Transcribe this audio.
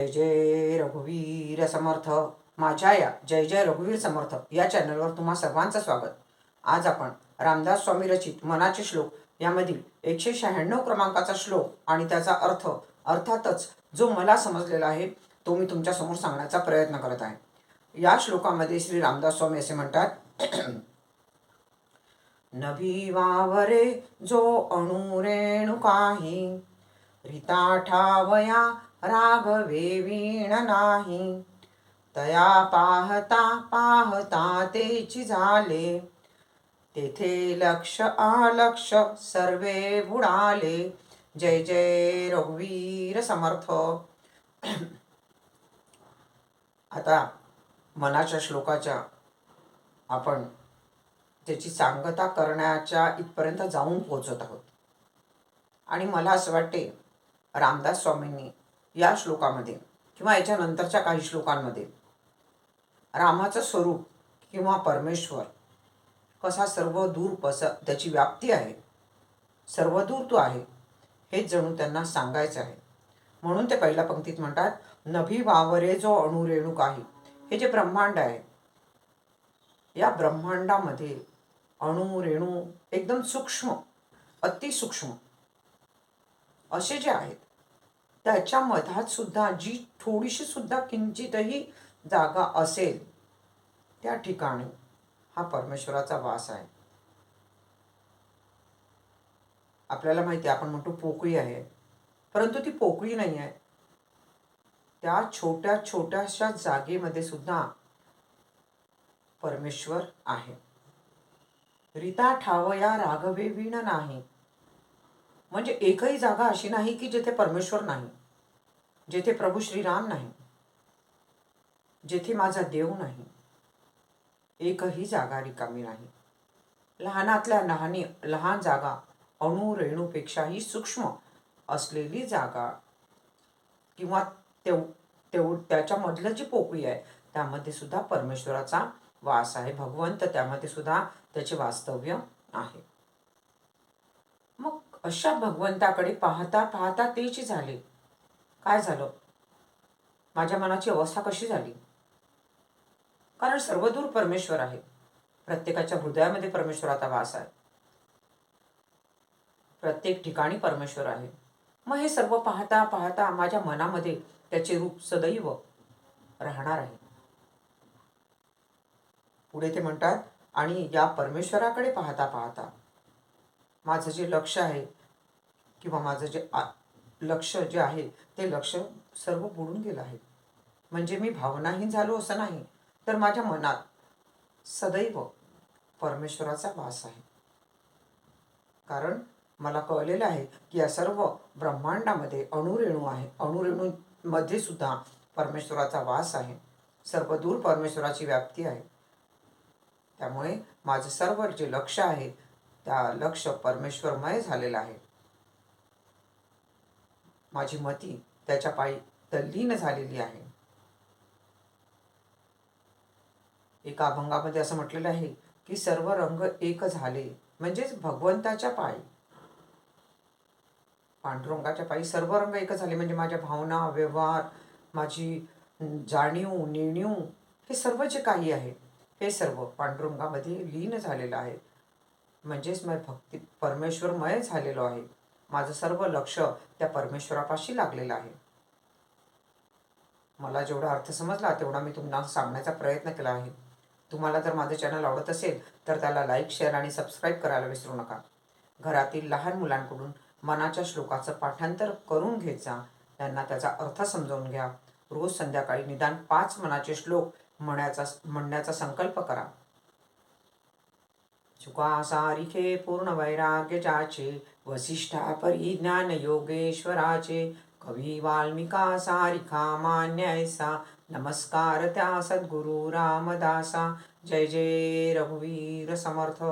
जय जय रघुवीर समर्थ. माझ्या या जय जय रघुवीर समर्थ या चॅनलवर तुम्हा सर्वांचं स्वागत. आज आपण रामदास स्वामी रचित मनाचे श्लोक यामधील एकशे शहाण्णव क्रमांकाचा श्लोक आणि त्याचा अर्थ अर्थातच जो मला समजलेला आहे तो मी तुमच्यासमोर सांगण्याचा प्रयत्न करत आहे. या श्लोकामध्ये श्री रामदास स्वामी असे म्हणतात नभी वावरे जो अणुरेणु काही रिताठावया ठावया राघवे वीण नाही. तया पाहता पाहता तेची झाले. तेथे लक्ष आलक्ष सर्वे बुडाले. जय जय रघुवीर समर्थ. आता मनाच्या श्लोकाच्या आपण त्याची सांगता करण्याच्या इथपर्यंत जाऊन पोहोचत आहोत. आणि मला असं वाटते रामदास स्वामींनी या श्लोकामध्ये किंवा याच्या नंतरच्या काही श्लोकांमध्ये रामाचं स्वरूप किंवा परमेश्वर कसा सर्व दूर पस त्याची व्याप्ती आहे सर्व दूर तो आहे हेच जणू त्यांना सांगायचं आहे. म्हणून ते पहिल्या पंक्तीत म्हणतात नभी वावरे जो अणुरेणूक आहे हे जे ब्रह्मांड आहे या ब्रह्मांडामध्ये अणु रेणू एकदम सूक्ष्म अतिसूक्ष्म असे जे आहेत त्याच्या मधात सुद्धा जी थोडीशी सुद्धा किंचितही जागा असेल त्या ठिकाणी हा परमेश्वराचा वास आहे. आपल्याला माहिती आहे आपण म्हणतो पोकळी आहे परंतु ती पोकळी नाही आहे. त्या छोट्या छोट्याशा जागेमध्ये सुद्धा परमेश्वर आहे. रीता ठावया राघवे विण नाही. म्हणजे एकही जागा अशी नाही की जिथे परमेश्वर नाही जेथे प्रभू श्रीराम नाही जेथे माझा देव नाही. एकही जागा रिकामी नाही. लहानातल्या लहानी लहान जागा अणु रेणूपेक्षाही सूक्ष्म असलेली जागा किंवा तेव तेव त्याच्यामधलं जी पोकळी आहे त्यामध्ये सुद्धा परमेश्वराचा वास आहे. भगवंत त्यामध्ये सुद्धा त्याचे वास्तव्य आहे. मग अशा भगवंताकडे पाहता पाहता तेच झाले. काय झालं? माझ्या मनाची अवस्था कशी झाली? कारण सर्वदूर परमेश्वर आहे. प्रत्येकाच्या हृदयामध्ये परमेश्वराचा वास आहे. प्रत्येक ठिकाणी परमेश्वर आहे. मग हे सर्व पाहता पाहता माझ्या मनामध्ये त्याचे रूप सदैव राहणार आहे. पुढे ते म्हणतात आणि या परमेश्वराकडे पाहता पाहता माझं जे लक्ष आहे किंवा माझं जे आ लक्ष जे आहे ते लक्ष सर्व बुडून गेलं आहे. म्हणजे मी भावनाहीन झालो असं नाही तर माझ्या मनात सदैव परमेश्वराचा वास आहे. कारण मला कळलेलं आहे की या सर्व ब्रह्मांडामध्ये अणुरेणू आहे. अणुरेणूमध्ये सुद्धा परमेश्वराचा वास आहे. सर्व दूर परमेश्वराची व्याप्ती आहे. त्यामुळे माझं सर्व जे लक्ष आहे त्या लक्ष परमेश्वरमय झालेलं आहे. माझी मती त्याच्या पायी तल्लीन झालेली आहे. एका अभंगामध्ये असं म्हटलेलं आहे की सर्व रंग एक झाले म्हणजेच भगवंताच्या पायी. पांडुरंगाच्या पायी सर्व रंग एक झाले म्हणजे माझ्या भावना व्यवहार माझी जाणीव नेणीव हे सर्व जे काही आहे हे सर्व पांडुरंगामध्ये लीन झालेलं आहे. म्हणजेच मी भक्ती परमेश्वरमय झालेलो आहे. माझं सर्व लक्ष त्या परमेश्वरापाशी लागलेलं आहे. मला जेवढा अर्थ समजला तेवढा मी तुम्हाला सांगण्याचा प्रयत्न केला आहे. तुम्हाला जर माझं चॅनल आवडत असेल तर त्याला लाईक शेअर आणि सबस्क्राईब करायला विसरू नका. घरातील लहान मुलांकडून मनाच्या श्लोकाचं पाठांतर करून घ्यायचा त्यांना त्याचा अर्थ समजावून घ्या. रोज संध्याकाळी निदान पाच मनाचे श्लोक म्हणण्याचा म्हणण्याचा संकल्प करा. सुखासारिखे पूर्ण वैराग्यजाचे वसिष्ठा परिज्ञान योगेश्वराचे कवी वाल्मिका सारिखा मान्य ऐसा नमस्कार त्या सद्गुरु रामदासा जय जय रघुवीर समर्थ।